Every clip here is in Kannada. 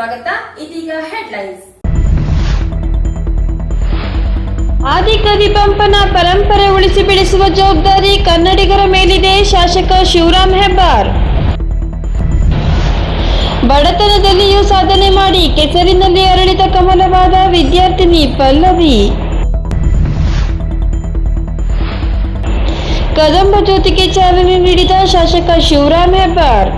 ಸ್ವಾಗತ. ಇದೀಗ ಹೆಡ್ಲೈನ್ಸ್ ಆದಿಕವಿ ಪಂಪನ ಪರಂಪರೆ ಉಳಿಸಿ ಬೆಳೆಸುವ ಜವಾಬ್ದಾರಿ ಕನ್ನಡಿಗರ ಮೇಲಿದೆ ಶಾಸಕ ಶಿವರಾಮ್ ಹೆಬ್ಬಾರ್. ಬಡತನದಲ್ಲಿಯೂ ಸಾಧನೆ ಮಾಡಿ ಕೆಸರಿನಲ್ಲಿ ಅರಳಿದ ಕಮಲವಾದ ವಿದ್ಯಾರ್ಥಿನಿ ಪಲ್ಲವಿ. ಕದಂಬ ಜ್ಯೋತಿಗೆ ಚಾಲನೆ ನೀಡಿದ ಶಾಸಕ ಶಿವರಾಮ್ ಹೆಬ್ಬಾರ್.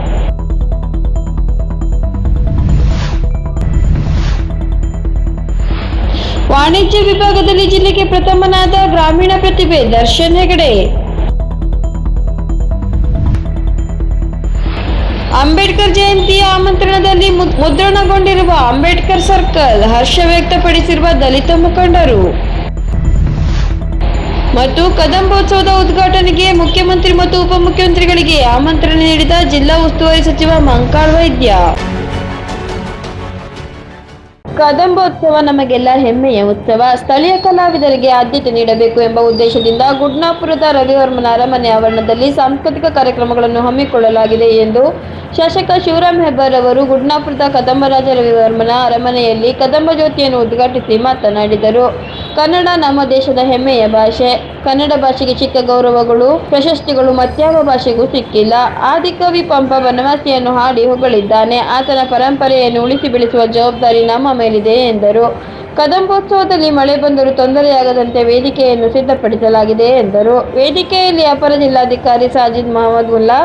ವಾಣಿಜ್ಯ ವಿಭಾಗದಲ್ಲಿ ಜಿಲ್ಲೆಗೆ ಪ್ರಥಮನಾದ ಗ್ರಾಮೀಣ ಪ್ರತಿಭೆ ದರ್ಶನ್ ಹೆಗಡೆ. ಅಂಬೇಡ್ಕರ್ ಜಯಂತಿಯ ಆಮಂತ್ರಣದಲ್ಲಿ ಮುದ್ರಣಗೊಂಡಿರುವ ಅಂಬೇಡ್ಕರ್ ಸರ್ಕಲ್ ಹರ್ಷ ವ್ಯಕ್ತಪಡಿಸಿರುವ ದಲಿತ ಮುಖಂಡರು. ಮತ್ತು ಕದಂಬೋತ್ಸವದ ಉದ್ಘಾಟನೆಗೆ ಮುಖ್ಯಮಂತ್ರಿ ಮತ್ತು ಉಪಮುಖ್ಯಮಂತ್ರಿಗಳಿಗೆ ಆಮಂತ್ರಣ ನೀಡಿದ ಜಿಲ್ಲಾ ಉಸ್ತುವಾರಿ ಸಚಿವ ಮಂಕಾಳ್ ವೈದ್ಯ. ಕದಂಬೋತ್ಸವ ನಮಗೆಲ್ಲ ಹೆಮ್ಮೆಯ ಉತ್ಸವ. ಸ್ಥಳೀಯ ಕಲಾವಿದರಿಗೆ ಆದ್ಯತೆ ನೀಡಬೇಕು ಎಂಬ ಉದ್ದೇಶದಿಂದ ಗುಡ್ನಾಪುರದ ರವಿವರ್ಮನ ಅರಮನೆ ಆವರಣದಲ್ಲಿ ಸಾಂಸ್ಕೃತಿಕ ಕಾರ್ಯಕ್ರಮಗಳನ್ನು ಹಮ್ಮಿಕೊಳ್ಳಲಾಗಿದೆ ಎಂದು ಶಾಸಕ ಶಿವರಾಮ್ ಹೆಬ್ಬಾರ್ ಅವರು ಗುಡ್ನಾಪುರದ ಕದಂಬರಾಜ ರವಿವರ್ಮನ ಅರಮನೆಯಲ್ಲಿ ಕದಂಬ ಜ್ಯೋತಿಯನ್ನು ಉದ್ಘಾಟಿಸಿ ಮಾತನಾಡಿದರು. ಕನ್ನಡ ನಮ್ಮ ದೇಶದ ಹೆಮ್ಮೆಯ ಭಾಷೆ. ಕನ್ನಡ ಭಾಷೆಗೆ ಸಿಕ್ಕ ಗೌರವಗಳು, ಪ್ರಶಸ್ತಿಗಳು ಮತ್ಯಾವ ಭಾಷೆಗೂ ಸಿಕ್ಕಿಲ್ಲ. ಆದಿಕವಿ ಪಂಪ ಬನವಾಸಿಯನ್ನು ಹಾಡಿ ಹೊಗಳಿದ್ದಾನೆ. ಆತನ ಪರಂಪರೆಯನ್ನು ಉಳಿಸಿ ಬೆಳೆಸುವ ಜವಾಬ್ದಾರಿ ನಮ್ಮ ಮೇಲಿದೆ, ಎಂದರು. ಕದಂಬೋತ್ಸವದಲ್ಲಿ ಮಳೆ ಬಂದರೂ ತೊಂದರೆಯಾಗದಂತೆ ವೇದಿಕೆಯನ್ನು ಸಿದ್ಧಪಡಿಸಲಾಗಿದೆ ಎಂದರು. ವೇದಿಕೆಯಲ್ಲಿ ಅಪರ ಜಿಲ್ಲಾಧಿಕಾರಿ ಸಾಜಿದ್ ಮಹಮ್ಮದ್ ಉಲ್ಲಾ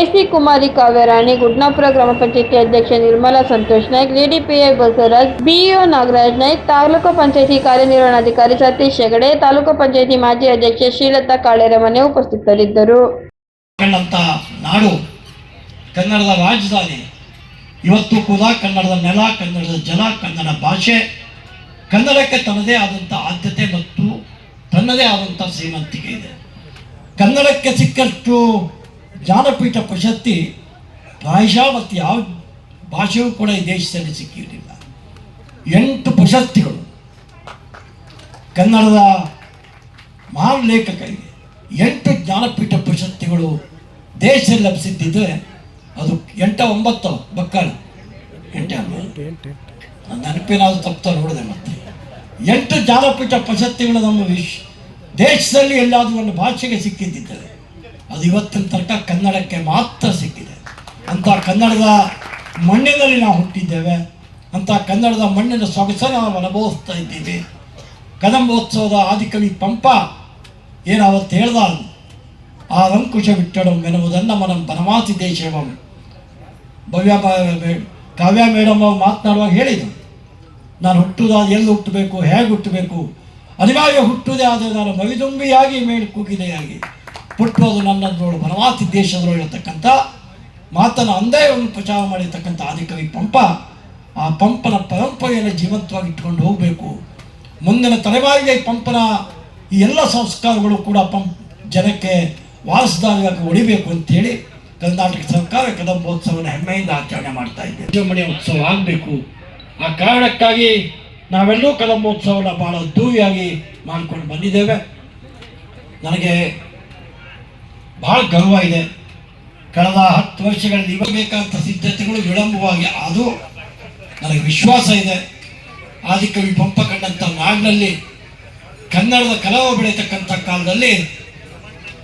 ಎಸಿ ಕುಮಾರಿ ಕಾವ್ಯರಾಣಿ, ಗುಡ್ನಾಪುರ ಗ್ರಾಮ ಪಂಚಾಯತಿ ಅಧ್ಯಕ್ಷೆ ನಿರ್ಮಲಾ ಸಂತೋಷ್ ನಾಯ್ಕ್ ಡಿಪಿಐ ಬಸವರಾಜ್, ಬಿಇಒ ನಾಗರಾಜ್ ನಾಯ್ಕ್, ತಾಲೂಕು ಪಂಚಾಯಿತಿ ಕಾರ್ಯನಿರ್ವಹಣಾಧಿಕಾರಿ ಸತೀಶ್ ಹೆಗಡೆ, ತಾಲೂಕು ಪಂಚಾಯಿತಿ ಮಾಜಿ ಅಧ್ಯಕ್ಷೆ ಶ್ರೀಲತಾ ಕಾಳೆರಮನೆ ಉಪಸ್ಥಿತರಿದ್ದರು. ನಾಡು, ಕನ್ನಡದ ರಾಜಧಾನಿ, ಇವತ್ತು ಕೂಡ ಕನ್ನಡದ ನೆಲ, ಕನ್ನಡದ ಜಲ, ಕನ್ನಡ ಭಾಷೆ ಕನ್ನಡಕ್ಕೆ ತನ್ನದೇ ಆದಂಥ ಆದ್ಯತೆ ಮತ್ತು ತನ್ನದೇ ಆದಂಥ ಶ್ರೀಮಂತಿಕೆ ಇದೆ. ಕನ್ನಡಕ್ಕೆ ಸಿಕ್ಕಷ್ಟು ಜ್ಞಾನಪೀಠ ಪ್ರಶಸ್ತಿ ಪ್ರಾಯಶಃ ಮತ್ತು ಯಾವ ಭಾಷೆಯೂ ಕೂಡ ಈ ದೇಶದಲ್ಲಿ ಸಿಕ್ಕಿರಲಿಲ್ಲ. ಎಂಟು ಪ್ರಶಸ್ತಿಗಳು ಕನ್ನಡದ ಮಹಾನ್ ಲೇಖಕರಿಗೆ ಎಂಟು ಜ್ಞಾನಪೀಠ ಪ್ರಶಸ್ತಿಗಳು ದೇಶದಲ್ಲಿ ಲಭಿಸಿದ್ದಿದ್ರೆ ಅದು ಎಂಟ ಒಂಬತ್ತು, ಬಕ್ಕಳ. ಎಂಟೆ ನನ್ನ ನೆನಪಿನಾದ್ರು ತಪ್ಪ ನೋಡಿದೆ ಮತ್ತೆ. ಎಂಟು ಜ್ಞಾನಪೀಠ ಪ್ರಶಸ್ತಿಗಳು ನಮ್ಮ ವಿಶ್ ದೇಶದಲ್ಲಿ ಎಲ್ಲಾದರೂ ಒಂದು ಭಾಷೆಗೆ ಸಿಕ್ಕಿದ್ದಿದ್ದರೆ, ಅದು ಇವತ್ತಿನ ತನಕ ಕನ್ನಡಕ್ಕೆ ಮಾತ್ರ ಸಿಕ್ಕಿದೆ. ಅಂತ ಕನ್ನಡದ ಮಣ್ಣಿನಲ್ಲಿ ನಾವು ಹುಟ್ಟಿದ್ದೇವೆ. ಅಂತ ಕನ್ನಡದ ಮಣ್ಣಿನ ಸೊಗಸನ್ನು ನಾವು ಅನುಭವಿಸ್ತಾ ಇದ್ದೀವಿ. ಕದಂಬೋತ್ಸವದ ಆದಿಕವಿ ಪಂಪ ಏನು ಅವತ್ತು ಹೇಳ್ದ ಆ ರಂಕುಶ ಬಿಟ್ಟಡು ಎನ್ನುವುದನ್ನು ಮನ ಬನವಾಸಿ ದೇಶವಂ ಭವ್ಯ ಕಾವ್ಯ ಮೇಡಮ್ ಅವರು ಮಾತನಾಡುವಾಗ ಹೇಳಿದರು. ನಾನು ಹುಟ್ಟುದಾದ ಎಲ್ಲಿ ಹುಟ್ಟಬೇಕು, ಹೇಗೆ ಹುಟ್ಟಬೇಕು? ಅನಿವಾರ್ಯ ಹುಟ್ಟುದೇ ಆದರೆ ನಾನು ಮವಿದುಂಬಿಯಾಗಿ ಮೇಲೆ ಕೂಗಿದೆಯಾಗಿ ಹುಟ್ಟುವುದು ನನ್ನದ್ರೋಳು ಬನವಾಸಿ ದೇಶದೊಳಗೆ ಇರತಕ್ಕಂಥ ಮಾತನ್ನು ಒಂದು ಪ್ರಚಾರ ಮಾಡಿರ್ತಕ್ಕಂಥ ಆದಿಕವಿ ಪಂಪ. ಆ ಪಂಪನ ಪರಂಪರೆಯನ್ನು ಜೀವಂತವಾಗಿ ಇಟ್ಕೊಂಡು ಹೋಗಬೇಕು. ಮುಂದಿನ ತಲೆಮಾರಿಗೆ ಪಂಪನ ಈ ಎಲ್ಲ ಸಂಸ್ಕಾರಗಳು ಕೂಡ ಪಂಪ್ ಜನಕ್ಕೆ ವಾರಸದಾರಿಯಾಗಿ ಉಳಿಬೇಕು ಅಂತೇಳಿ ಕರ್ನಾಟಕ ಸರ್ಕಾರ ಕದಂಬೋತ್ಸವನ ಹೆಮ್ಮೆಯಿಂದ ಆಚರಣೆ ಮಾಡ್ತಾ ಇದೆ ಉತ್ಸವ ಆಗಬೇಕು. ಆ ಕಾರಣಕ್ಕಾಗಿ ನಾವೆಲ್ಲೂ ಕದಂಬೋತ್ಸವನ ಭಾಳ ಅದ್ದೂರಿಯಾಗಿ ಮಾಡಿಕೊಂಡು ಬಂದಿದ್ದೇವೆ. ನನಗೆ ಬಹಳ ಗರ್ವ ಇದೆ. ಕಳೆದ ಹತ್ತು ವರ್ಷಗಳಲ್ಲಿ ಇವಾಗ ಬೇಕಾದಂಥ ಸಿದ್ಧತೆಗಳು ವಿಳಂಬವಾಗಿ ಅದು ನನಗೆ ವಿಶ್ವಾಸ ಇದೆ. ಆದಿಕವಿ ಪಂಪ ಕಂಡಂಥ ನಾಡಿನಲ್ಲಿ ಕನ್ನಡದ ಕಲಾವ ಬೆಳೀತಕ್ಕಂಥ ಕಾಲದಲ್ಲಿ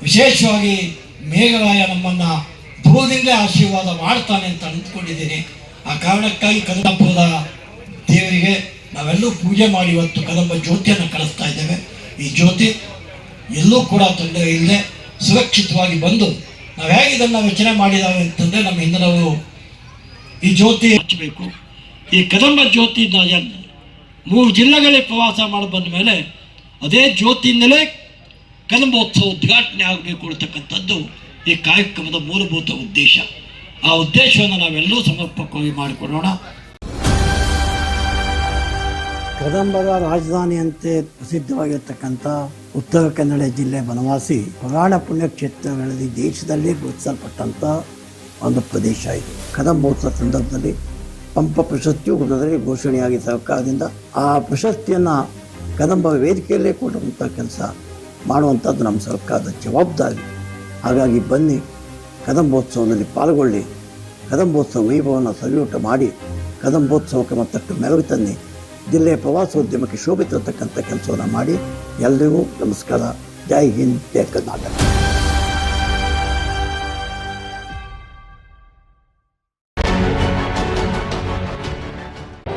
ವಿಶೇಷವಾಗಿ ಮೇಘರಾಯ ನಮ್ಮನ್ನು ದೂರದಿಂದಲೇ ಆಶೀರ್ವಾದ ಮಾಡ್ತಾನೆ ಅಂತ ಅಂದ್ಕೊಂಡಿದ್ದೀನಿ. ಆ ಕಾರಣಕ್ಕಾಗಿ ಕದಂಬಪುರದ ದೇವರಿಗೆ ನಾವೆಲ್ಲೂ ಪೂಜೆ ಮಾಡಿ ಇವತ್ತು ಕದಂಬ ಜ್ಯೋತಿಯನ್ನು ಕಳಿಸ್ತಾ ಇದ್ದೇವೆ. ಈ ಜ್ಯೋತಿ ಎಲ್ಲೂ ಕೂಡ ತೊಂದರೆ ಇಲ್ಲದೆ ಸುರಕ್ಷಿತವಾಗಿ ಬಂದು ನಾವು ಹೇಗೆ ಇದನ್ನು ರಚನೆ ಮಾಡಿದ್ದಾವೆ ಅಂತಂದರೆ ನಮ್ಮ ಹಿಂದಿನವರು ಈ ಜ್ಯೋತಿ ಹಚ್ಚಬೇಕು ಈ ಕದಂಬ ಜ್ಯೋತಿ ಮೂರು ಜಿಲ್ಲೆಗಳೇ ಪ್ರವಾಸ ಮಾಡಿ ಬಂದ ಮೇಲೆ ಅದೇ ಜ್ಯೋತಿಯಿಂದಲೇ ಕದಂಬೋತ್ಸವ ಉದ್ಘಾಟನೆ ಆಗಬೇಕು ಅಂತಕ್ಕಂಥದ್ದು ಈ ಕಾರ್ಯಕ್ರಮದ ಮೂಲಭೂತ ಉದ್ದೇಶ. ಆ ಉದ್ದೇಶವನ್ನು ನಾವೆಲ್ಲರೂ ಸಮರ್ಪಕವಾಗಿ ಮಾಡಿಕೊಳ್ಳೋಣ. ಕದಂಬರ ರಾಜಧಾನಿಯಂತೆ ಪ್ರಸಿದ್ಧವಾಗಿರ್ತಕ್ಕಂಥ ಉತ್ತರ ಕನ್ನಡ ಜಿಲ್ಲೆ ಬನವಾಸಿ ಪುರಾಣ ಪುಣ್ಯಕ್ಷೇತ್ರಗಳಲ್ಲಿ ದೇಶದಲ್ಲೇ ಗುರುತಿಸಲ್ಪಟ್ಟಂಥ ಒಂದು ಪ್ರದೇಶ ಇದು. ಕದಂಬೋತ್ಸವ ಸಂದರ್ಭದಲ್ಲಿ ಪಂಪ ಪ್ರಶಸ್ತಿಯು ಗುರುದಲ್ಲಿ ಘೋಷಣೆಯಾಗಿ ಸರ್ಕಾರದಿಂದ ಆ ಪ್ರಶಸ್ತಿಯನ್ನು ಕದಂಬ ವೇದಿಕೆಯಲ್ಲೇ ಕೊಡುವಂಥ ಕೆಲಸ ಮಾಡುವಂಥದ್ದು ನಮ್ಮ ಸರ್ಕಾರದ ಜವಾಬ್ದಾರಿ. ಹಾಗಾಗಿ ಬನ್ನಿ, ಕದಂಬೋತ್ಸವದಲ್ಲಿ ಪಾಲ್ಗೊಳ್ಳಿ, ಕದಂಬೋತ್ಸವ ವೈಭವವನ್ನು ಸಲ್ಯೂಟ್ ಮಾಡಿ, ಕದಂಬೋತ್ಸವಕ್ಕೆ ಮತ್ತಷ್ಟು ಮೆರುಗು ತಂದು. ಜಿಲ್ಲೆಯ ಪ್ರವಾಸೋದ್ಯಮಕ್ಕೆ ಶೋಭೆ ತರತಕ್ಕಂಥ ಕೆಲಸವನ್ನು ಮಾಡಿ ಎಲ್ಲರಿಗೂ ನಮಸ್ಕಾರ. ಜೈ ಹಿಂದ್ ಜೈ ಕರ್ನಾಟಕ.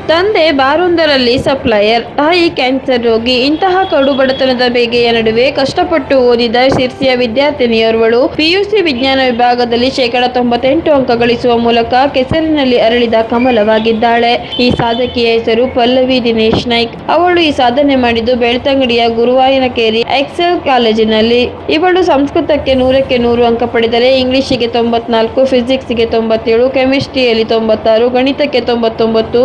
ತಂದೆ ಬಾರೊಂದರಲ್ಲಿ ಸಪ್ಲೈಯರ್. ತಾಯಿ ಕ್ಯಾನ್ಸರ್ ರೋಗಿ. ಇಂತಹ ಕಡು ಬಡತನದ ಬೇಗೆಯ ನಡುವೆ ಕಷ್ಟಪಟ್ಟು ಓದಿದ ಶಿರ್ಸಿಯ ವಿದ್ಯಾರ್ಥಿನಿಯೋರ್ವಳು. ಪಿಯುಸಿ ವಿಜ್ಞಾನ ವಿಭಾಗದಲ್ಲಿ ಶೇಕಡ ತೊಂಬತ್ತೆಂಟು ಅಂಕ ಗಳಿಸುವ ಮೂಲಕ ಕೆಸರಿನಲ್ಲಿ ಅರಳಿದ ಕಮಲವಾಗಿದ್ದಾಳೆ. ಈ ಸಾಧಕಿಯ ಹೆಸರು ಪಲ್ಲವಿ ದಿನೇಶ್ ನಾಯ್ಕ್. ಅವಳು ಈ ಸಾಧನೆ ಮಾಡಿದ್ದು ಬೆಳ್ತಂಗಡಿಯ ಗುರುವಾಯನಕೇರಿ ಎಕ್ಸೆಲ್ ಕಾಲೇಜಿನಲ್ಲಿ. ಇವಳು ಸಂಸ್ಕೃತಕ್ಕೆ ನೂರಕ್ಕೆ ನೂರು ಅಂಕ ಪಡೆದರೆ ಇಂಗ್ಲಿಷಿಗೆ ತೊಂಬತ್ನಾಲ್ಕು, ಫಿಸಿಕ್ಸ್ಗೆ ತೊಂಬತ್ತೇಳು, ಕೆಮಿಸ್ಟ್ರಿಯಲ್ಲಿ ತೊಂಬತ್ತಾರು, ಗಣಿತಕ್ಕೆ ತೊಂಬತ್ತೊಂಬತ್ತು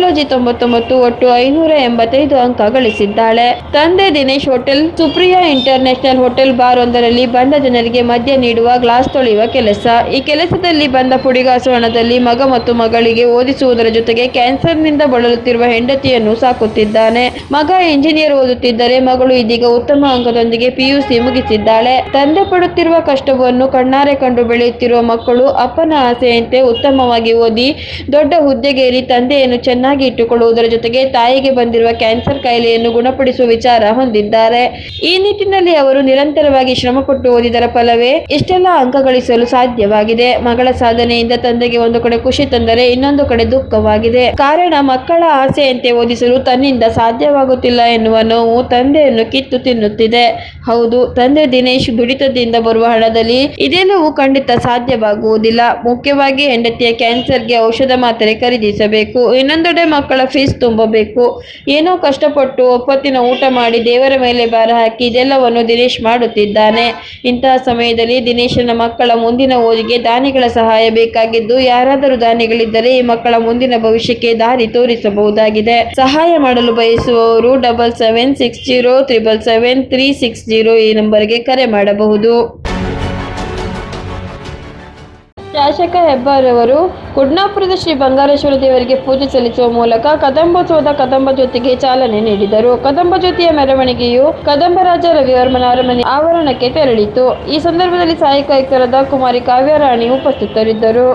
ಬಯೋಲಜಿ ತೊಂಬತ್ತೊಂಬತ್ತು ಒಟ್ಟು ಐನೂರ ಎಂಬತ್ತೈದು ಅಂಕ ಗಳಿಸಿದ್ದಾಳೆ. ತಂದೆ Dinesh hotel, Supriya international hotel bar ಒಂದರಲ್ಲಿ ಬಂದ ಜನರಿಗೆ ಮದ್ಯ ನೀಡುವ ಗ್ಲಾಸ್ ತೊಳೆಯುವ ಕೆಲಸ. ಈ ಕೆಲಸದಲ್ಲಿ ಬಂದ ಪುಡಿಗಾಸು ಹಣದಲ್ಲಿ ಮಗ ಮತ್ತು ಮಗಳಿಗೆ ಓದಿಸುವುದರ ಜೊತೆಗೆ ಕ್ಯಾನ್ಸರ್ನಿಂದ ಬಳಲುತ್ತಿರುವ ಹೆಂಡತಿಯನ್ನು ಸಾಕುತ್ತಿದ್ದಾನೆ. ಮಗ ಇಂಜಿನಿಯರ್ ಓದುತ್ತಿದ್ದರೆ ಮಗಳು ಇದೀಗ ಉತ್ತಮ ಅಂಕದೊಂದಿಗೆ ಪಿಯುಸಿ ಮುಗಿಸಿದ್ದಾಳೆ. ತಂದೆ ಪಡುತ್ತಿರುವ ಕಷ್ಟವನ್ನು ಕಣ್ಣಾರೆ ಕಂಡು ಬೆಳೆಯುತ್ತಿರುವ ಮಕ್ಕಳು ಅಪ್ಪನ ಆಸೆಯಂತೆ ಉತ್ತಮವಾಗಿ ಓದಿ, ದೊಡ್ಡ ಹುದ್ದೆಗೇರಿ ತಂದೆಯನ್ನು ಚೆನ್ನಾಗಿ ಇಟ್ಟುಕೊಳ್ಳುವುದರ ಜೊತೆಗೆ ತಾಯಿಗೆ ಬಂದಿರುವ ಕ್ಯಾನ್ಸರ್ ಕಾಯಿಲೆಯನ್ನು ಗುಣಪಡಿಸುವ ವಿಚಾರ ಹೊಂದಿದ್ದಾರೆ. ಈ ನಿಟ್ಟಿನಲ್ಲಿ ಅವರು ನಿರಂತರವಾಗಿ ಶ್ರಮಪಟ್ಟು ಓದಿದರ ಫಲವೇ ಇಷ್ಟೆಲ್ಲ ಅಂಕ ಗಳಿಸಲು ಸಾಧ್ಯವಾಗಿದೆ. ಮಗಳ ಸಾಧನೆಯಿಂದ ತಂದೆಗೆ ಒಂದು ಕಡೆ ಖುಷಿ ತಂದರೆ ಇನ್ನೊಂದು ಕಡೆ ದುಃಖವಾಗಿದೆ. ಕಾರಣ ಮಕ್ಕಳ ಆಸೆಯಂತೆ ಓದಿಸಲು ತನ್ನಿಂದ ಸಾಧ್ಯವಾಗುತ್ತಿಲ್ಲ ಎನ್ನುವ ನೋವು ತಂದೆಯನ್ನು ಕಿತ್ತು ತಿನ್ನುತ್ತಿದೆ. ಹೌದು, ತಂದೆ ದಿನೇಶ್ ದುಡಿತದಿಂದ ಬರುವ ಹಣದಲ್ಲಿ ಇದೆಲ್ಲವೂ ಖಂಡಿತ ಸಾಧ್ಯವಾಗುವುದಿಲ್ಲ. ಮುಖ್ಯವಾಗಿ ಹೆಂಡತಿಯ ಕ್ಯಾನ್ಸರ್ಗೆ ಔಷಧ ಮಾತ್ರೆ ಖರೀದಿಸಬೇಕು. ಮಕ್ಕಳ ಫೀಸ್ ತುಂಬಬೇಕು. ಏನೋ ಕಷ್ಟಪಟ್ಟು ಒಪ್ಪತ್ತಿನ ಊಟ ಮಾಡಿ ದೇವರ ಮೇಲೆ ಭಾರ ಹಾಕಿ ಇದೆಲ್ಲವನ್ನು ದಿನೇಶ್ ಮಾಡುತ್ತಿದ್ದಾನೆ. ಇಂತಹ ಸಮಯದಲ್ಲಿ ದಿನೇಶನ ಮಕ್ಕಳ ಮುಂದಿನ ಓದಿಗೆ ದಾನಿಗಳ ಸಹಾಯ ಬೇಕಾಗಿದ್ದು ಯಾರಾದರೂ ದಾನಿಗಳಿದ್ದರೆ ಈ ಮಕ್ಕಳ ಮುಂದಿನ ಭವಿಷ್ಯಕ್ಕೆ ದಾರಿ ತೋರಿಸಬಹುದಾಗಿದೆ. ಸಹಾಯ ಮಾಡಲು ಬಯಸುವವರು double seven six zero triple seven three six zero ಈ ನಂಬರ್ಗೆ ಕರೆ ಮಾಡಬಹುದು. ಶಾಸಕ ಹೆಬ್ಬಾರವರು ಕುಡ್ನಾಪುರದ ಶ್ರೀ ಬಂಗಾರೇಶ್ವರ ದೇವರಿಗೆ ಪೂಜೆ ಸಲ್ಲಿಸುವ ಮೂಲಕ ಕದಂಬೋತ್ಸವದ ಕದಂಬ ಜ್ಯೋತಿಗೆ ಚಾಲನೆ ನೀಡಿದರು. ಕದಂಬ ಜ್ಯೋತಿಯ ಮೆರವಣಿಗೆಯು ಕದಂಬರಾಜ ರವಿವರ್ಮನ ಅರಮನೆ ಆವರಣಕ್ಕೆ ತೆರಳಿತು. ಈ ಸಂದರ್ಭದಲ್ಲಿ ಸಹಾಯಕ ಆಯುಕ್ತರಾದ ಕುಮಾರಿ ಕಾವ್ಯರಾಣಿ ಉಪಸ್ಥಿತರಿದ್ದರು.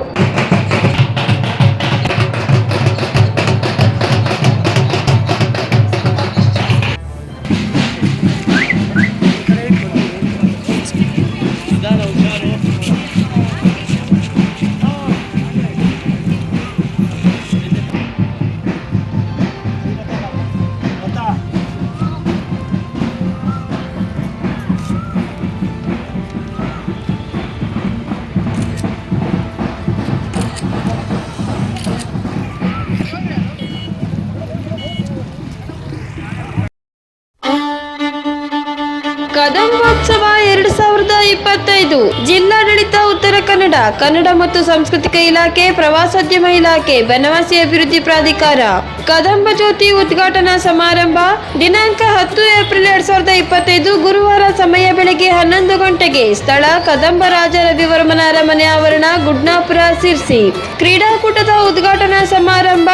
ಇಪ್ಪತ್ತೈದು ಜಿಲ್ಲಾಡಳಿತ, ಉತ್ತರ ಕನ್ನಡ ಕನ್ನಡ ಮತ್ತು ಸಾಂಸ್ಕೃತಿಕ ಇಲಾಖೆ, ಪ್ರವಾಸೋದ್ಯಮ ಇಲಾಖೆ, ಬನವಾಸಿ ಅಭಿವೃದ್ಧಿ ಪ್ರಾಧಿಕಾರ. ಕದಂಬ ಜ್ಯೋತಿ ಉದ್ಘಾಟನಾ ಸಮಾರಂಭ, ದಿನಾಂಕ ಹತ್ತು ಏಪ್ರಿಲ್ ಎರಡ್ ಸಾವಿರದ ಇಪ್ಪತ್ತೈದು, ಗುರುವಾರ ಸಮಯ ಬೆಳಗ್ಗೆ ಹನ್ನೊಂದು ಗಂಟೆಗೆ. ಸ್ಥಳ ಕದಂಬ ರಾಜ ರವಿವರ್ಮನ ಅರಮನೆ ಆವರಣ, ಗುಡ್ನಾಪುರ, ಸಿರ್ಸಿ. ಕ್ರೀಡಾಕೂಟದ ಉದ್ಘಾಟನಾ ಸಮಾರಂಭ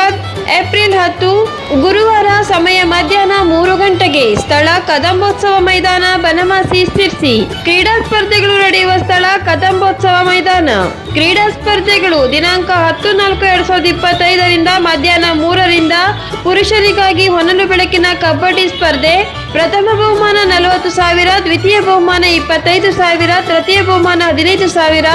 ಏಪ್ರಿಲ್ ಹತ್ತು, ಗುರುವಾರ ಸಮಯ ಮಧ್ಯಾಹ್ನ ಮೂರು ಗಂಟೆಗೆ ಸ್ಥಳ ಕದಂಬೋತ್ಸವ ಮೈದಾನ ಬನವಾಸಿ ಸಿರ್ಸಿ ಕ್ರೀಡಾ ಸ್ಪರ್ಧೆಗಳು ನಡೆಯುವ ಸ್ಥಳ ಕದಂಬೋತ್ಸವ ಮೈದಾನ. ಕ್ರೀಡಾ ಸ್ಪರ್ಧೆಗಳು ದಿನಾಂಕ ಹತ್ತು ನಾಲ್ಕು ಎರಡ್ ಸಾವಿರದ ಇಪ್ಪತ್ತೈದರಿಂದ ಮಧ್ಯಾಹ್ನ ಮೂರರಿಂದ ಪುರುಷರಿಗಾಗಿ ಹೊನಲು ಬೆಳಕಿನ ಕಬಡ್ಡಿ ಸ್ಪರ್ಧೆ ಪ್ರಥಮ ಬಹುಮಾನ ನಲವತ್ತು ಸಾವಿರ, ದ್ವಿತೀಯ ಬಹುಮಾನ ಇಪ್ಪತ್ತೈದು ಸಾವಿರ, ತೃತೀಯ ಬಹುಮಾನ ಹದಿನೈದು ಸಾವಿರ,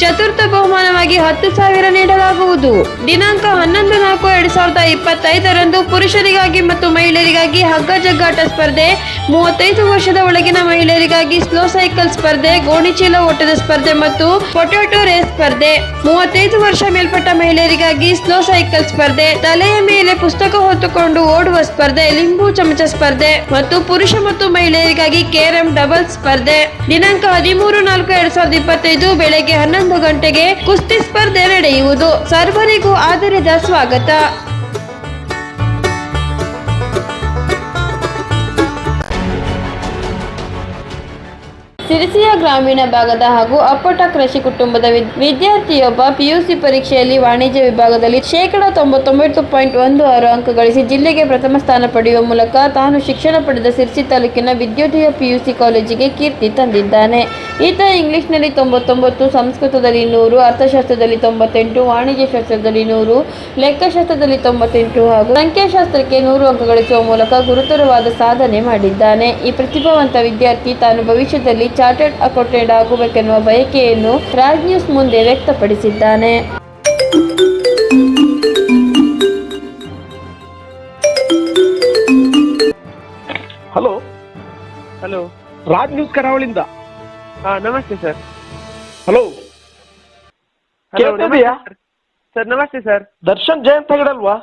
ಚತುರ್ಥ ಬಹುಮಾನವಾಗಿ ಹತ್ತು ಸಾವಿರ ನೀಡಲಾಗುವುದು. ದಿನಾಂಕ ಹನ್ನೊಂದು ನಾಲ್ಕು ಎರಡು ಸಾವಿರದ ಇಪ್ಪತ್ತೈದರಂದು ಪುರುಷರಿಗಾಗಿ ಮತ್ತು ಮಹಿಳೆಯರಿಗಾಗಿ ಹಗ್ಗ ಜಗ್ಗಾಟ ಸ್ಪರ್ಧೆ, ಮೂವತ್ತೈದು ವರ್ಷದ ಒಳಗಿನ ಮಹಿಳೆಯರಿಗಾಗಿ ಸ್ಲೋ ಸೈಕಲ್ ಸ್ಪರ್ಧೆ, ಗೋಣಿಚೀಲ ಓಟದ ಸ್ಪರ್ಧೆ ಮತ್ತು ಪೊಟ್ಯಾಟೊ ರೇಸ್ ಸ್ಪರ್ಧೆ, ಮೂವತ್ತೈದು ವರ್ಷ ಮೇಲ್ಪಟ್ಟ ಮಹಿಳೆಯರಿಗಾಗಿ ಸ್ಲೋ ಸೈಕಲ್ ಸ್ಪರ್ಧೆ, ತಲೆಯ ಮೇಲೆ ಪುಸ್ತಕ ಹೊತ್ತುಕೊಂಡು ಓಡುವ ಸ್ಪರ್ಧೆ, ಲಿಂಬು ಚಮಚ ಸ್ಪರ್ಧೆ ಮತ್ತು ಪುರುಷ ಮತ್ತು ಮಹಿಳೆಯರಿಗಾಗಿ ಕೇರಂ ಡಬಲ್ ಸ್ಪರ್ಧೆ. ದಿನಾಂಕ ಹದಿಮೂರು ನಾಲ್ಕು ಎರಡ್ ಸಾವಿರದ ಇಪ್ಪತ್ತೈದು ಬೆಳಗ್ಗೆ ಹನ್ನೊಂದು ಗಂಟೆಗೆ ಕುಸ್ತಿ ಸ್ಪರ್ಧೆ ನಡೆಯುವುದು. ಸರ್ವರಿಗೂ ಆದರದ ಸ್ವಾಗತ. ಸಿರಿಸಿಯ ಗ್ರಾಮೀಣ ಭಾಗದ ಹಾಗೂ ಅಪ್ಪಟ ಕೃಷಿ ಕುಟುಂಬದ ವಿದ್- ವಿದ್ಯಾರ್ಥಿಯೊಬ್ಬ ಪಿಯುಸಿ ಪರೀಕ್ಷೆಯಲ್ಲಿ ವಾಣಿಜ್ಯ ವಿಭಾಗದಲ್ಲಿ ಶೇಕಡಾ ತೊಂಬತ್ತೊಂಬತ್ತು ಪಾಯಿಂಟ್ ಒಂದು ಆರು ಅಂಕ ಗಳಿಸಿ ಜಿಲ್ಲೆಗೆ ಪ್ರಥಮ ಸ್ಥಾನ ಪಡೆಯುವ ಮೂಲಕ ತಾನು ಶಿಕ್ಷಣ ಪಡೆದ ಸಿರ್ಸಿ ತಾಲೂಕಿನ ವಿದ್ಯುದೀಯ ಪಿಯುಸಿ ಕಾಲೇಜಿಗೆ ಕೀರ್ತಿ ತಂದಿದ್ದಾನೆ. ಈತ ಇಂಗ್ಲಿಷ್ನಲ್ಲಿ ತೊಂಬತ್ತೊಂಬತ್ತು, ಸಂಸ್ಕೃತದಲ್ಲಿ ನೂರು, ಅರ್ಥಶಾಸ್ತ್ರದಲ್ಲಿ ತೊಂಬತ್ತೆಂಟು, ವಾಣಿಜ್ಯ ಶಾಸ್ತ್ರದಲ್ಲಿ ನೂರು, ಲೆಕ್ಕಶಾಸ್ತ್ರದಲ್ಲಿ ತೊಂಬತ್ತೆಂಟು ಹಾಗೂ ಸಂಖ್ಯಾಶಾಸ್ತ್ರಕ್ಕೆ ನೂರು ಅಂಕ ಗಳಿಸುವ ಮೂಲಕ ಗುರುತರವಾದ ಸಾಧನೆ ಮಾಡಿದ್ದಾನೆ. ಈ ಪ್ರತಿಭಾವಂತ ವಿದ್ಯಾರ್ಥಿ ತಾನು ಭವಿಷ್ಯದಲ್ಲಿ ಚಾರ್ಟರ್ಡ್ ಅಕೌಂಟೆಂಟ್ ಆಗಬೇಕೆನ್ನುವ ಬಯಕೆಯನ್ನು ರಾಜ್ ನ್ಯೂಸ್ ಮುಂದೆ ವ್ಯಕ್ತಪಡಿಸಿದ್ದಾನೆ. ಹಲೋ? ಹಲೋ? ರಾಜ್ ನ್ಯೂಸ್ ಕರಾವಳಿಂದ ಹಾ ನಮಸ್ತೆ ಸರ್. ಹಲೋ? ಕೇಳ್ತಿದೀಯಾ? ಸರ್. ನಮಸ್ತೆ ಸರ್. ದರ್ಶನ್ ಜಯಂತ್ ಹೆಗಡಲ್ವಾ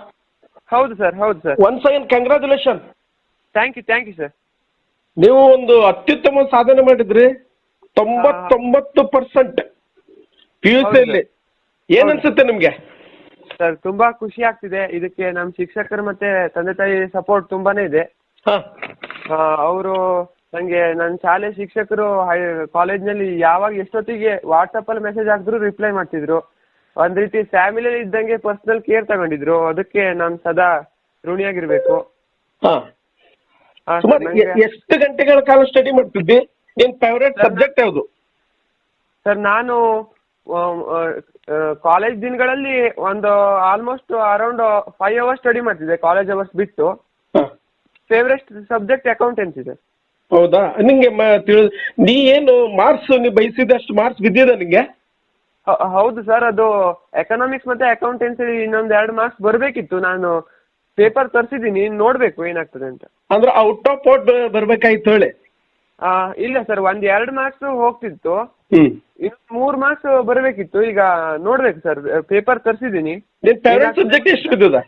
ಹೌದು ಸರ್ ಹೌದು sir. Once again congratulation thank you thank you sir. ನೀವು ಒಂದು ಅತ್ಯುತ್ತಮ ಸಾಧನೆ ಮಾಡಿದ್ರಿ. ತೊಂಬತ್ತೊಂಬತ್ತು ಪರ್ಸೆಂಟ್ ಪಿ ಯು ಸಿಯಲ್ಲಿ ಏನ್ ಅನ್ಸುತ್ತೆ ನಿಮ್ಗೆ? ಸರ್ ತುಂಬಾ ಖುಷಿ ಆಗ್ತಿದೆ. ಇದಕ್ಕೆ ನಮ್ಮ ಶಿಕ್ಷಕರು ಮತ್ತೆ ತಂದೆ ತಾಯಿ ಸಪೋರ್ಟ್ ತುಂಬಾನೇ ಇದೆ. ಹಾ. ಅವರು ನಂಗೆ ನನ್ನ ಶಾಲೆ ಶಿಕ್ಷಕರು ಕಾಲೇಜ್ನಲ್ಲಿ ಯಾವಾಗ ಎಷ್ಟೊತ್ತಿಗೆ ವಾಟ್ಸಪ್ ಅಲ್ಲಿ ಮೆಸೇಜ್ ಹಾಕಿದ್ರು ರಿಪ್ಲೈ ಮಾಡ್ತಿದ್ರು. ಒಂದ್ ರೀತಿ ಫ್ಯಾಮಿಲಿ ಇದ್ದಂಗೆ ಪರ್ಸನಲ್ ಕೇರ್ ತಗೊಂಡಿದ್ರು. ಅದಕ್ಕೆ ನಾನು ಸದಾ ಋಣಿಯಾಗಿರ್ಬೇಕು. ಸುಮಾರು ಎಷ್ಟು ಗಂಟೆಗಳ ಕಾಲ ಸ್ಟಡಿ ಮಾಡ್ತಿದ್ದಿ? ನಿನ್ ಫೇವರೇಟ್ ಸಬ್ಜೆಕ್ಟ್ ಯಾವುದು? ಸರ್ ನಾನು ಕಾಲೇಜ್ ದಿನಗಳಲ್ಲಿ ಒಂದು almost around five hours study ಮಾಡ್ತಿದ್ದೆ ಕಾಲೇಜ್ ಅವರ್ಸ್ ಬಿಟ್ಟು. ಫೇವ್ರೆಟ್ ಸಬ್ಜೆಕ್ಟ್ ಅಕೌಂಟೆನ್ಸಿ ಇದೆ. ಹೌದಾ? ನಿಂಗೆ ತಿಳಿ ನೀ ಏನು ಮಾರ್ಕ್ಸ್ ನೀ ಬಯಸಿದಷ್ಟು ಮಾರ್ಕ್ಸ್ ಬಿದ್ದಿದೆ ನಿಂಗೆ? ಹೌದು ಸರ್ ಅದು ಎಕನಾಮಿಕ್ಸ್ ಮತ್ತೆ ಅಕೌಂಟೆನ್ಸಿ ಇನ್ನೊಂದು ಎರಡು ಮಾರ್ಕ್ಸ್ ಬರಬೇಕಿತ್ತು. ನಾನು ಪೇಪರ್ ತರ್ಸಿದೀನಿ ನೋಡ್ಬೇಕು ಏನಾಗ್ತದೆ ಅಂತ. ಅಂದ್ರೆ ಔಟ್ ಆಫ್ ಔಟ್ ಬರ್ಬೇಕಾಯ್ತು ಹೇಳಿ? ಆ, ಇಲ್ಲ ಸರ್ ಒಂದ್ ಎರಡು ಮಾರ್ಕ್ಸ್ ಹೋಗ್ತಿತ್ತು. ಹ್ಮ್. ಇನ್ನು ಮೂರು ಮಾರ್ಕ್ಸ್ ಬರ್ಬೇಕಿತ್ತು ಈಗ ನೋಡ್ಬೇಕು ಸರ್ ಪೇಪರ್ ತರ್ಸಿದೀನಿ ನಿನ್ ಫೇವರೇಟ್ ಸಬ್ಜೆಕ್ಟ್ ಎಷ್ಟು ಬಿದ್ದದ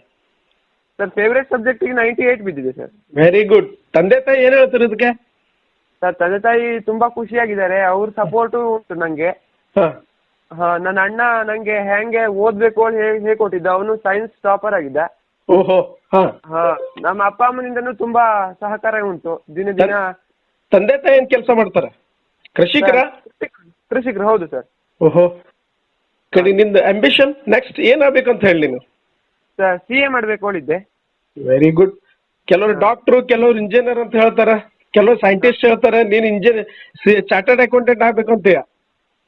ಸರ್ ಫೇವ್ರೇಟ್ ಸಬ್ಜೆಕ್ಟಿಗೆ ನೈಂಟಿ ಏಯ್ಟ್ ಬಿದ್ದಿದೆ ಸರ್ ವೆರಿ ಗುಡ್ ತಂದೆ ತಾಯಿ ಏನ್ ಹೇಳ್ತಾರೆ ಇದಕ್ಕೆ? ಸರ್ ತಂದೆ ತಾಯಿ ತುಂಬಾ ಖುಷಿಯಾಗಿದ್ದಾರೆ ಅವ್ರ ಸಪೋರ್ಟ್ ಉಂಟು ನಂಗೆ. ಹಾ. ಹಾ ನನ್ನ ಅಣ್ಣ ನಂಗೆ ಹೆಂಗೆ ಓದ್ಬೇಕು ಅಂತ ಹೇಳಿ ಹೇಳ್ಕೊಟ್ಟಿದ್ದ ಅವನು ಸೈನ್ಸ್ ಟಾಪರ್ ಆಗಿದ್ದ. ಓಹೋ ಹಾ. ಹಾ ನಮ್ಮ ಅಪ್ಪ ಅಮ್ಮನಿಂದನೂ ತುಂಬಾ ಸಹಕಾರ ಉಂಟು. ದಿನ ದಿನ ತಂದೆ ತಾಯಿ ಏನ್ ಕೆಲಸ ಮಾಡ್ತಾರ? ಕೃಷಿಕರ? ಕೃಷಿಕರು ಹೌದು ಸರ್. ಓಹೋ. ಕಡೆ ನಿಂದ ಅಂಬಿಷನ್ ನೆಕ್ಸ್ಟ್ ಏನಾಗ್ಬೇಕಂತ ಹೇಳಿ ನೀನು? ಸರ್ ಸಿ ಎ ಮಾಡ್ಬೇಕು ಹೇಳಿದ್ದೆ. ವೆರಿ ಗುಡ್ ಕೆಲವರು ಡಾಕ್ಟ್ರು ಕೆಲವರು ಇಂಜಿನಿಯರ್ ಅಂತ ಹೇಳ್ತಾರ. ಕೆಲವರು ಸೈಂಟಿಸ್ಟ್ ಹೇಳ್ತಾರೆ. ನೀನ್ ಇಂಜಿನಿಯರ್ ಚಾರ್ಟರ್ಡ್ ಅಕೌಂಟೆಂಟ್ ಆಗ್ಬೇಕಂತೀಯ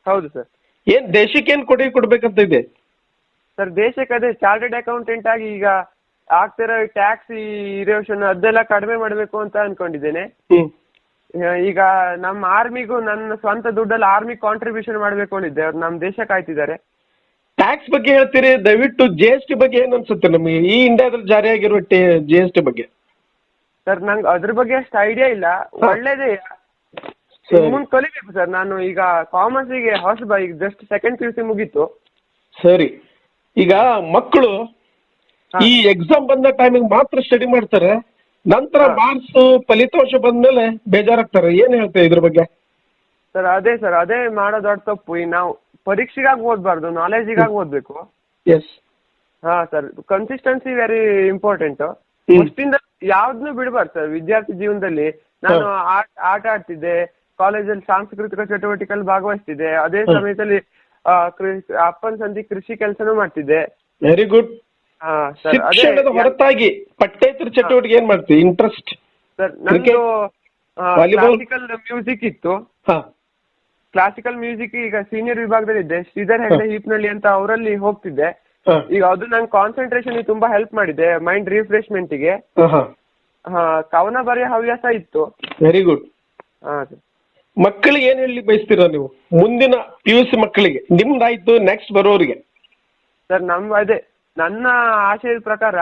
ಹೌದು ಸರ್. ಏನ್ ದೇಶಕ್ಕೆ ಏನ್ ಕೊಡುಗೆ ಕೊಡ್ಬೇಕಂತ ಇದೆ? ಸರ್ ದೇಶಕ್ಕೆ ಅದೇ ಚಾರ್ಟರ್ಡ್ ಅಕೌಂಟೆಂಟ್ ಆಗಿ ಈಗ ಆಗ್ತಿರೋ ಟ್ಯಾಕ್ಸ್ ಇರೋಷನ್ ಅದೆಲ್ಲ ಕಡಿಮೆ ಮಾಡಬೇಕು ಅಂತ ಅನ್ಕೊಂಡಿದ್ದೇನೆ. ಈಗ ನಮ್ಮ ಆರ್ಮಿಗೂ ನನ್ನ ಸ್ವಂತ ದುಡ್ಡಲ್ಲಿ ಆರ್ಮಿ ಕಾಂಟ್ರಿಬ್ಯೂಷನ್ ಮಾಡ್ಬೇಕು ಅಂದಿದ್ದೆ. ಅವ್ರು ನಮ್ಮ ದೇಶ ಕಾಯ್ತಿದ್ದಾರೆ. ಟ್ಯಾಕ್ಸ್ ಬಗ್ಗೆ ಹೇಳ್ತೀರಿ? ದಯವಿಟ್ಟು ಜಿ ಎಸ್ ಟಿ ಬಗ್ಗೆ ಏನ್ ಅನ್ಸುತ್ತೆ ನಮಗೆ? ಈ ಇಂಡಿಯಾದಲ್ಲಿ ಜಾರಿಯಾಗಿರುವ ಜಿ ಎಸ್ ಟಿ ಬಗ್ಗೆ. ಸರ್ ನಂಗೆ ಅದ್ರ ಬಗ್ಗೆ ಅಷ್ಟು ಐಡಿಯಾ ಇಲ್ಲ. ಒಳ್ಳೇದೇ ಇಲ್ಲ. ಮುಂದೆ ಕಲಿಬೇಕು ಸರ್. ನಾನು ಈಗ ಕಾಮರ್ಸಿಗೆ ಹೊಸಬ ಈಗ just second P U C ಮುಗೀತು. ಸರಿ. ಈಗ ಮಕ್ಕಳು ಈ ಎಕ್ಸಾಮ್ ಬಂದ ಟೈಮಿಂಗ್ ಮಾತ್ರ ಸ್ಟಡಿ ಮಾಡ್ತಾರೆ. ನಂತರ ಮಾರ್ಕ್ಸ್ ಫಲಿತಾಂಶ ಬಂದ್ಮೇಲೆ ಬೇಜಾರಾಗ್ತಾರೆ. ಏನ್ ಹೇಳ್ತೇವೆ ಇದ್ರ ಬಗ್ಗೆ? ಸರ್ ಅದೇ ಸರ್ ಅದೇ ಮಾಡೋ ದೊಡ್ಡ ತಪ್ಪು. ಈಗ ನಾವು ಪರೀಕ್ಷೆಗಾಗಿ ಓದ್ಬಾರ್ದು ನಾಲೆಜಿಗಾಗಿ ಓದ್ಬೇಕು. ಎಸ್ ಹಾ ಸರ್ ಕನ್ಸಿಸ್ಟೆನ್ಸಿ ವೆರಿ ಇಂಪಾರ್ಟೆಂಟ್ ಇಷ್ಟಿಂದ ಯಾವ್ದನ್ನು ಬಿಡಬಾರ್ದು ಸರ್. ವಿದ್ಯಾರ್ಥಿ ಜೀವನದಲ್ಲಿ ನಾನು ಆಟ ಆಡ್ತಿದ್ದೆ. ಕಾಲೇಜಲ್ಲಿ ಸಾಂಸ್ಕೃತಿಕ ಚಟುವಟಿಕೆಯಲ್ಲಿ ಭಾಗವಹಿಸ್ತಿದ್ದೆ. ಅದೇ ಸಮಯದಲ್ಲಿ ಅಪ್ಪನ ಸಂಧಿ ಕೃಷಿ ಕೆಲಸನೂ ಮಾಡ್ತಿದ್ದೆ. ವೆರಿ ಗುಡ್ ಶಿಕ್ಷಣದ ಹೊರತಾಗಿ ಪಠ್ಯೇತರ ಚಟುವಟಿಕೆ ಏನ್ ಮಾಡ್ತೀವಿ ಇಂಟ್ರೆಸ್ಟ್ ಸರ್ ನಂದು ಕ್ಲಾಸಿಕಲ್ ಮ್ಯೂಸಿಕ್ ಇತ್ತು. ಕ್ಲಾಸಿಕಲ್ ಮ್ಯೂಸಿಕ್ ಈಗ ಸೀನಿಯರ್ ವಿಭಾಗದಲ್ಲಿ ಇದ್ದೆ ಶ್ರೀಧರ್ ಹೆಗ್ಡೆ ಹೀಪ್ನಳ್ಳಿ ಅಂತ ಅವರಲ್ಲಿ ಹೋಗ್ತಿದ್ದೆ. ಈಗ ಅದು ನಂಗೆ ಕಾನ್ಸಂಟ್ರೇಷನ್ ತುಂಬಾ ಹೆಲ್ಪ್ ಮಾಡಿದೆ ಮೈಂಡ್ ರಿಫ್ರೆಶ್ಮೆಂಟ್ಗೆ. ಕವನ ಬರೆಯ ಹವ್ಯಾಸ ಇತ್ತು. ವೆರಿ ಗುಡ್ ಮಕ್ಕಳಿಗೆ ಏನ್ ಹೇಳಿ ಬಯಸ್ತೀರಾ ನೀವು? ಮುಂದಿನ ಪಿ ಯು ಸಿ ಮಕ್ಕಳಿಗೆ. ನಿಮ್ದಾಯ್ತು ನೆಕ್ಸ್ಟ್ ಬರೋರಿಗೆ. ಸರ್ ನಮ್ ಅದೇ. ನನ್ನ ಆಶಯದ ಪ್ರಕಾರ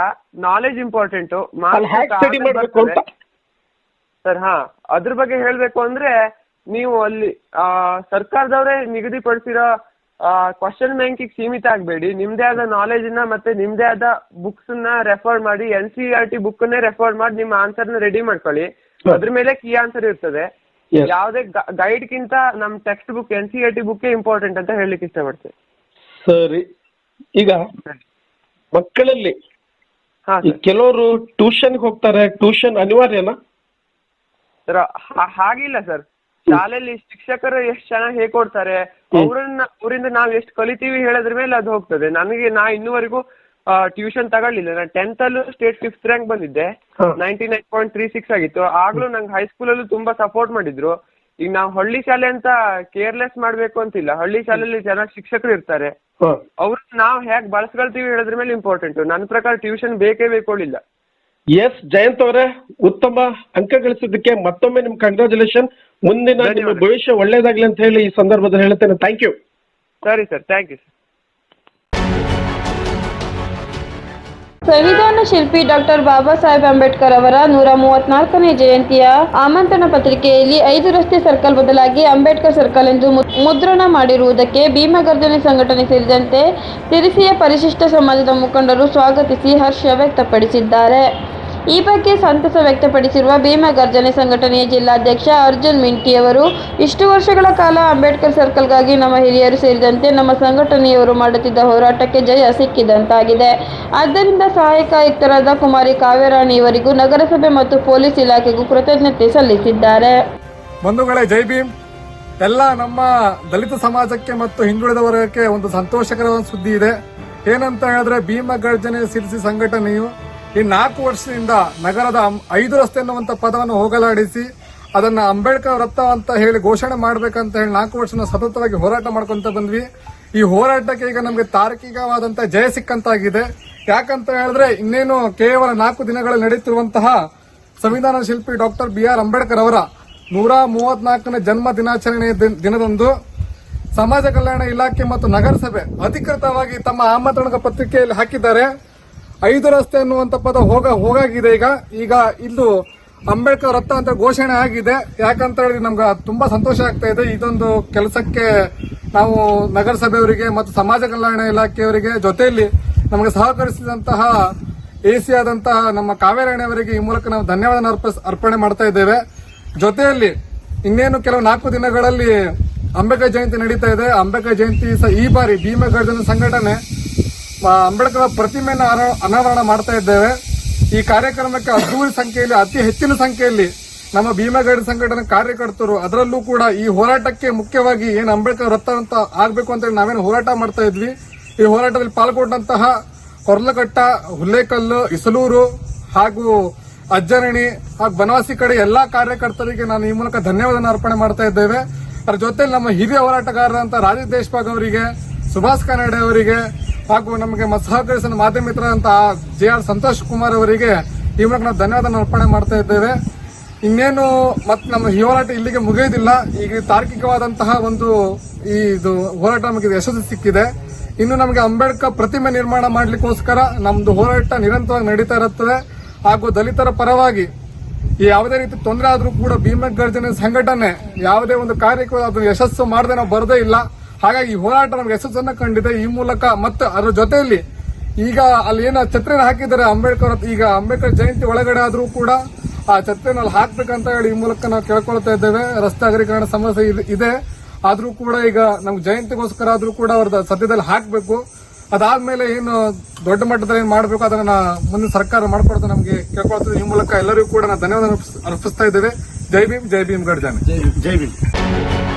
ನಾಲೆಜ್ ಇಂಪಾರ್ಟೆಂಟ್ ಸರ್ ಹಾ. ಅದ್ರ ಬಗ್ಗೆ ಹೇಳ್ಬೇಕು ಅಂದ್ರೆ ನೀವು ಅಲ್ಲಿ ಆ, ಸರ್ಕಾರದವರೇ ನಿಗದಿಪಡಿಸಿರೋ ಕ್ವಶನ್ ಬ್ಯಾಂಕಿಗೆ ಸೀಮಿತ ಆಗಬೇಡಿ. ನಿಮ್ದೇ ಆದ ನಾಲೆಜ್ನ ಮತ್ತೆ ನಿಮ್ದೇ ಆದ ಬುಕ್ಸ್ನ ರೆಫರ್ ಮಾಡಿ N C R T book ನೇ ರೆಫರ್ ಮಾಡಿ ನಿಮ್ಮ ಆನ್ಸರ್ನ ರೆಡಿ ಮಾಡ್ಕೊಳ್ಳಿ. ಅದ್ರ ಮೇಲೆ ಕೀ ಆನ್ಸರ್ ಇರ್ತದೆ. ಯಾವ್ದೇ ಯಾವುದೇ ಗೈಡ್ ಗಿಂತ ನಮ್ text book N C R T book important ಅಂತ ಹೇಳಲಿಕ್ಕೆ ಇಷ್ಟಪಡ್ತೀನಿ. ಸರಿ. ಈಗ ಮಕ್ಕಳಲ್ಲಿ. ಕೆಲವರು ಟ್ಯೂಷನ್ ಹೋಗ್ತಾರೆ ಟ್ಯೂಷನ್ ಅನಿವಾರ್ಯನಾ? ಸರ್ ಹಾಗಿಲ್ಲ ಸರ್. ಶಾಲೆಯಲ್ಲಿ ಶಿಕ್ಷಕರು ಎಷ್ಟು ಚೆನ್ನಾಗಿ ಹೇಳ್ಕೊಡ್ತಾರೆ ಅವ್ರನ್ನ ಅವರಿಂದ ನಾವ್ ಎಷ್ಟು ಕಲಿತೀವಿ ಹೇಳೋದ್ರ ಮೇಲೆ ಅದು ಹೋಗ್ತದೆ. ನನಗೆ ನಾ ಇನ್ನುವರೆಗೂ ಟ್ಯೂಷನ್ ತಗೊಳ್ಳಿಲ್ಲ. ನಾನು ಟೆಂತ್ ಅಲ್ಲೂ ಸ್ಟೇಟ್ ಫಿಫ್ತ್ ರ್ಯಾಂಕ್ ಬಂದಿದ್ದೆ. Ninety ninety nine point three six ಆಗಿತ್ತು. ಆಗ್ಲೂ ನಂಗೆ ಹೈಸ್ಕೂಲಲ್ಲೂ ತುಂಬಾ ಸಪೋರ್ಟ್ ಮಾಡಿದ್ರು. ಈಗ ನಾವ್ ಹಳ್ಳಿ ಶಾಲೆ ಅಂತ ಕೇರ್ಲೆಸ್ ಮಾಡ್ಬೇಕು ಅಂತಿಲ್ಲ. ಹಳ್ಳಿ ಶಾಲೆಯಲ್ಲಿ ಜನ ಶಿಕ್ಷಕರು ಇರ್ತಾರೆ. ಹಾ. ಅವ್ರನ್ನ ನಾವು ಹೇಗೆ ಬಳಸ್ಕೊಳ್ತೀವಿ ಹೇಳೋದ್ರ ಮೇಲೆ ಇಂಪಾರ್ಟೆಂಟ್ ನನ್ನ ಪ್ರಕಾರ ಟ್ಯೂಷನ್ ಬೇಕೇ ಬೇಕೊಳ್ಳಿಲ್ಲ ಎಸ್ ಜಯಂತ್ ಅವರೇ ಉತ್ತಮ ಅಂಕ ಗಳಿಸಿದ್ದಕ್ಕೆ ಮತ್ತೊಮ್ಮೆ ನಿಮ್ ಕಂಗ್ರಾಚುಲೇಷನ್ ಮುಂದಿನ ನಿಮ್ಮ ಧನ್ಯವಾದ. ಭವಿಷ್ಯ ಒಳ್ಳೇದಾಗ್ಲಿ ಅಂತ ಹೇಳಿ ಈ ಸಂದರ್ಭದಲ್ಲಿ ಹೇಳ್ತೇನೆ. ಥ್ಯಾಂಕ್ ಯು ಸರಿ ಸರ್ ಥ್ಯಾಂಕ್ ಯು ಸರ್ ಸಂವಿಧಾನ ಶಿಲ್ಪಿ ಡಾಕ್ಟರ್ ಬಾಬಾ ಸಾಹೇಬ್ ಅಂಬೇಡ್ಕರ್ ಅವರ ನೂರ ಮೂವತ್ನಾಲ್ಕನೇ ಜಯಂತಿಯ ಆಮಂತ್ರಣ ಪತ್ರಿಕೆಯಲ್ಲಿ ಐದು ರಸ್ತೆ ಸರ್ಕಲ್ ಬದಲಾಗಿ ಅಂಬೇಡ್ಕರ್ ಸರ್ಕಲ್ ಎಂದು ಮುದ್ರಣ ಮಾಡಿರುವುದಕ್ಕೆ ಭೀಮಗರ್ಜನೆ ಸಂಘಟನೆ ಸೇರಿದಂತೆ ತಿರಿಸಿಯ ಪರಿಶಿಷ್ಟ ಸಮಾಜದ ಮುಖಂಡರು ಸ್ವಾಗತಿಸಿ ಹರ್ಷ ವ್ಯಕ್ತಪಡಿಸಿದ್ದಾರೆ. ಈ ಬಗ್ಗೆ ಸಂತಸ ವ್ಯಕ್ತಪಡಿಸಿರುವ ಭೀಮ ಗರ್ಜನೆ ಸಂಘಟನೆಯ ಜಿಲ್ಲಾಧ್ಯಕ್ಷ ಅರ್ಜುನ್ ಮಿಂಟಿ ಅವರು, ಇಷ್ಟು ವರ್ಷಗಳ ಕಾಲ ಅಂಬೇಡ್ಕರ್ ಸರ್ಕಲ್ಗಾಗಿ ನಮ್ಮ ಹಿರಿಯರು ಸೇರಿದಂತೆ ನಮ್ಮ ಸಂಘಟನೆಯವರು ಮಾಡುತ್ತಿದ್ದ ಹೋರಾಟಕ್ಕೆ ಜಯ ಸಿಕ್ಕಿದಂತಾಗಿದೆ. ಆದ್ದರಿಂದ ಸಹಾಯಕ ಆಯುಕ್ತರಾದ ಕುಮಾರಿ ಕಾವ್ಯರಾಣಿ ಇವರಿಗೂ ನಗರಸಭೆ ಮತ್ತು ಪೊಲೀಸ್ ಇಲಾಖೆಗೂ ಕೃತಜ್ಞತೆ ಸಲ್ಲಿಸಿದ್ದಾರೆ. ಬಂಧುಗಳೇ, ಜೈ ಭೀಮ್. ಎಲ್ಲ ನಮ್ಮ ದಲಿತ ಸಮಾಜಕ್ಕೆ ಮತ್ತು ಹಿಂದುಳಿದ ವರ್ಗಕ್ಕೆ ಒಂದು ಸಂತೋಷಕರ ಸುದ್ದಿ ಇದೆ. ಏನಂತ ಹೇಳಿದ್ರೆ ಭೀಮ ಗರ್ಜನೆ ಸಿರಿಸಿ ಸಂಘಟನೆಯು ಈ ನಾಲ್ಕು ವರ್ಷದಿಂದ ನಗರದ ಐದು ರಸ್ತೆ ಎನ್ನುವಂತ ಪದವನ್ನು ಹೋಗಲಾಡಿಸಿ ಅದನ್ನ ಅಂಬೇಡ್ಕರ್ ವೃತ್ತ ಅಂತ ಹೇಳಿ ಘೋಷಣೆ ಮಾಡ್ಬೇಕಂತ ಹೇಳಿ ನಾಲ್ಕು ವರ್ಷ ಸತತವಾಗಿ ಹೋರಾಟ ಮಾಡ್ಕೊಂತ ಬಂದ್ವಿ. ಈ ಹೋರಾಟಕ್ಕೆ ಈಗ ನಮಗೆ ತಾರ್ಕಿಕವಾದಂತ ಜಯ ಸಿಕ್ಕಂತಾಗಿದೆ. ಯಾಕಂತ ಹೇಳಿದ್ರೆ ಇನ್ನೇನು ಕೇವಲ ನಾಲ್ಕು ದಿನಗಳಲ್ಲಿ ನಡೆಯುತ್ತಿರುವಂತಹ ಸಂವಿಧಾನ ಶಿಲ್ಪಿ ಡಾಕ್ಟರ್ ಬಿ ಆರ್ ಅಂಬೇಡ್ಕರ್ ಅವರ ನೂರ ಮೂವತ್ನಾಲ್ಕನೇ ಜನ್ಮ ದಿನಾಚರಣೆ ದಿನ- ದಿನದಂದು ಸಮಾಜ ಕಲ್ಯಾಣ ಇಲಾಖೆ ಮತ್ತು ನಗರಸಭೆ ಅಧಿಕೃತವಾಗಿ ತಮ್ಮ ಆಮಂತ್ರಣ ಪತ್ರಿಕೆಯಲ್ಲಿ ಹಾಕಿದ್ದಾರೆ. ಐದು ರಸ್ತೆ ಅನ್ನುವಂತ ಪದ ಹೋಗ ಹೋಗಾಗಿದೆ ಈಗ. ಈಗ ಇದು ಅಂಬೇಡ್ಕರ್ ವೃತ್ತ ಅಂತ ಘೋಷಣೆ ಆಗಿದೆ. ಯಾಕಂತ ಹೇಳಿದ್ರೆ ನಮ್ಗೆ ತುಂಬಾ ಸಂತೋಷ ಆಗ್ತಾ ಇದೆ. ಇದೊಂದು ಕೆಲಸಕ್ಕೆ ನಾವು ನಗರಸಭೆಯವರಿಗೆ ಮತ್ತು ಸಮಾಜ ಕಲ್ಯಾಣ ಇಲಾಖೆಯವರಿಗೆ ಜೊತೆಯಲ್ಲಿ ನಮಗೆ ಸಹಕರಿಸಿದಂತಹ ಎಸಿ ಆದಂತಹ ನಮ್ಮ ಕಾವೇರಾಣಿಯವರಿಗೆ ಈ ಮೂಲಕ ನಾವು ಧನ್ಯವಾದ ಅರ್ಪ- ಅರ್ಪಣೆ ಮಾಡ್ತಾ ಇದ್ದೇವೆ. ಜೊತೆಯಲ್ಲಿ ಇನ್ನೇನು ಕೆಲವು ನಾಲ್ಕು ದಿನಗಳಲ್ಲಿ ಅಂಬೇಡ್ಕರ್ ಜಯಂತಿ ನಡೀತಾ ಇದೆ. ಅಂಬೇಡ್ಕರ್ ಜಯಂತಿ ಸ- ಈ ಬಾರಿ ಭೀಮಗರ್ಜನ ಸಂಘಟನೆ ಅಂಬೇಡ್ಕರ್ ಪ್ರತಿಮೆಯನ್ನು ಅನ- ಅನಾವರಣ ಮಾಡ್ತಾ ಇದ್ದೇವೆ. ಈ ಕಾರ್ಯಕ್ರಮಕ್ಕೆ ಅದ್ದೂರಿ ಸಂಖ್ಯೆಯಲ್ಲಿ, ಅತಿ ಹೆಚ್ಚಿನ ಸಂಖ್ಯೆಯಲ್ಲಿ ನಮ್ಮ ಭೀಮಗಡಿ ಸಂಘಟನೆ ಕಾರ್ಯಕರ್ತರು, ಅದರಲ್ಲೂ ಕೂಡ ಈ ಹೋರಾಟಕ್ಕೆ ಮುಖ್ಯವಾಗಿ ಏನು ಅಂಬೇಡ್ಕರ್ ವೃತ್ತ ಅಂತ ಆಗಬೇಕು ಅಂತೇಳಿ ನಾವೇನು ಹೋರಾಟ ಮಾಡ್ತಾ ಇದ್ವಿ. ಈ ಹೋರಾಟದಲ್ಲಿ ಪಾಲ್ಗೊಂಡಂತಹ ಕೊರ್ಲಕಟ್ಟ ಹುಲ್ಲೇಕಲ್ಲು, ಇಸಲೂರು ಹಾಗೂ ಅಜ್ಜರಣಿ ಹಾಗೂ ಬನವಾಸಿ ಕಡೆ ಎಲ್ಲಾ ಕಾರ್ಯಕರ್ತರಿಗೆ ನಾನು ಈ ಮೂಲಕ ಧನ್ಯವಾದ ಅರ್ಪಣೆ ಮಾಡ್ತಾ ಇದ್ದೇವೆ. ಅದರ ಜೊತೆಲಿ ನಮ್ಮ ಹಿರಿಯ ಹೋರಾಟಗಾರರಂತ ರಾಜೇಶ್ ದೇಶಪಾಗ್ ಅವರಿಗೆ, ಸುಭಾಷ್ ಕನ್ನಡೆ ಅವರಿಗೆ ಹಾಗೂ ನಮಗೆ ಸಹಕರಿಸಿದ ಮಾಧ್ಯಮ ಮಿತ್ರರಂತ ಜೆ ಆರ್ ಸಂತೋಷ್ ಕುಮಾರ್ ಅವರಿಗೆ ಈ ಮೂಲಕ ನಾವು ಧನ್ಯವಾದ ಅರ್ಪಣೆ ಮಾಡ್ತಾ ಇದ್ದೇವೆ. ಇನ್ನೇನು ಮತ್ತೆ ನಮ್ಮ ಈ ಹೋರಾಟ ಇಲ್ಲಿಗೆ ಮುಗಿಯೋದಿಲ್ಲ ಈಗ ತಾರ್ಕಿಕವಾದಂತಹ ಒಂದು ಈ ಇದು ಹೋರಾಟ ನಮಗೆ ಯಶಸ್ಸು ಸಿಕ್ಕಿದೆ. ಇನ್ನು ನಮಗೆ ಅಂಬೇಡ್ಕರ್ ಪ್ರತಿಮೆ ನಿರ್ಮಾಣ ಮಾಡಲಿಕ್ಕೋಸ್ಕರ ನಮ್ದು ಹೋರಾಟ ನಿರಂತರವಾಗಿ ನಡೀತಾ ಇರುತ್ತದೆ. ಹಾಗೂ ದಲಿತರ ಪರವಾಗಿ ಯಾವುದೇ ರೀತಿ ತೊಂದರೆ ಆದರೂ ಕೂಡ ಭೀಮಗರ್ಜನ ಸಂಘಟನೆ ಯಾವುದೇ ಒಂದು ಕಾರ್ಯಕ್ರಮ ಅದು ಯಶಸ್ಸು ಮಾಡದೆ ನಾವು ಬರದೇ ಇಲ್ಲ. ಹಾಗಾಗಿ ಹೋರಾಟ ನಮ್ಗೆ ಯಶಸ್ಸನ್ನು ಕಂಡಿದೆ. ಈ ಮೂಲಕ ಮತ್ತೆ ಅದರ ಜೊತೆಯಲ್ಲಿ ಈಗ ಅಲ್ಲಿ ಏನೋ ಛತ್ರಿನ ಹಾಕಿದ್ದಾರೆ, ಅಂಬೇಡ್ಕರ್ ಈಗ ಅಂಬೇಡ್ಕರ್ ಜಯಂತಿ ಒಳಗಡೆ ಆದರೂ ಕೂಡ ಆ ಛತ್ರಿನ ಅಲ್ಲಿ ಹಾಕ್ಬೇಕಂತ ಹೇಳಿ ಈ ಮೂಲಕ ನಾವು ಕೇಳ್ಕೊಳ್ತಾ ಇದ್ದೇವೆ. ರಸ್ತೆ ಅಗಲೀಕರಣ ಸಮಸ್ಯೆ ಇದೆ- ಆದರೂ ಕೂಡ ಈಗ ನಮ್ಗೆ ಜಯಂತಿಗೋಸ್ಕರ ಆದರೂ ಕೂಡ ಅವ್ರದ್ದು ಸದ್ಯದಲ್ಲಿ ಹಾಕ್ಬೇಕು. ಅದಾದ್ಮೇಲೆ ಏನು ದೊಡ್ಡ ಮಟ್ಟದಲ್ಲಿ ಏನು ಮಾಡಬೇಕು ಅದನ್ನ ಮುಂದೆ ಸರ್ಕಾರ ಮಾಡ್ಕೊಡ್ತಾ ನಮಗೆ ಕೇಳ್ಕೊಳ್ತದೆ. ಈ ಮೂಲಕ ಎಲ್ಲರಿಗೂ ಕೂಡ ನಾವು ಧನ್ಯವಾದ ಅರ್ಪಿಸ್- ಅರ್ಪಿಸ್ತಾ ಇದ್ದೇವೆ. ಜೈ ಭೀಮ್ ಜೈ ಭೀಮ್ ಗಡ್ಜಾನೆ. ಜೈ ಭೀಮ್.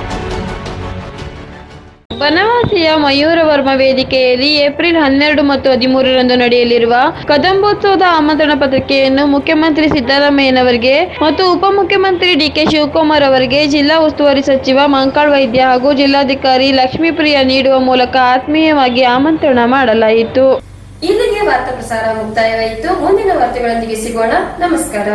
ಬನವಾಸಿಯ ಮಯೂರವರ್ಮ ವೇದಿಕೆಯಲ್ಲಿ ಏಪ್ರಿಲ್ ಹನ್ನೆರಡು ಮತ್ತು ಹದಿಮೂರರಂದು ನಡೆಯಲಿರುವ ಕದಂಬೋತ್ಸವದ ಆಮಂತ್ರಣ ಪತ್ರಿಕೆಯನ್ನು ಮುಖ್ಯಮಂತ್ರಿ ಸಿದ್ದರಾಮಯ್ಯನವರಿಗೆ ಮತ್ತು ಉಪಮುಖ್ಯಮಂತ್ರಿ ಡಿಕೆ ಶಿವಕುಮಾರ್ ಅವರಿಗೆ ಜಿಲ್ಲಾ ಉಸ್ತುವಾರಿ ಸಚಿವ ಮಂಕಾಳ್ ವೈದ್ಯ ಹಾಗೂ ಜಿಲ್ಲಾಧಿಕಾರಿ ಲಕ್ಷ್ಮೀಪ್ರಿಯ ನೀಡುವ ಮೂಲಕ ಆತ್ಮೀಯವಾಗಿ ಆಮಂತ್ರಣ ಮಾಡಲಾಯಿತು. ಇಲ್ಲಿಗೆ ವಾರ್ತಾ ಪ್ರಸಾರ ಮುಕ್ತಾಯವಾಯಿತು. ಮುಂದಿನ ವಾರ್ತೆಗಳೊಂದಿಗೆ ಸಿಗೋಣ. ನಮಸ್ಕಾರ.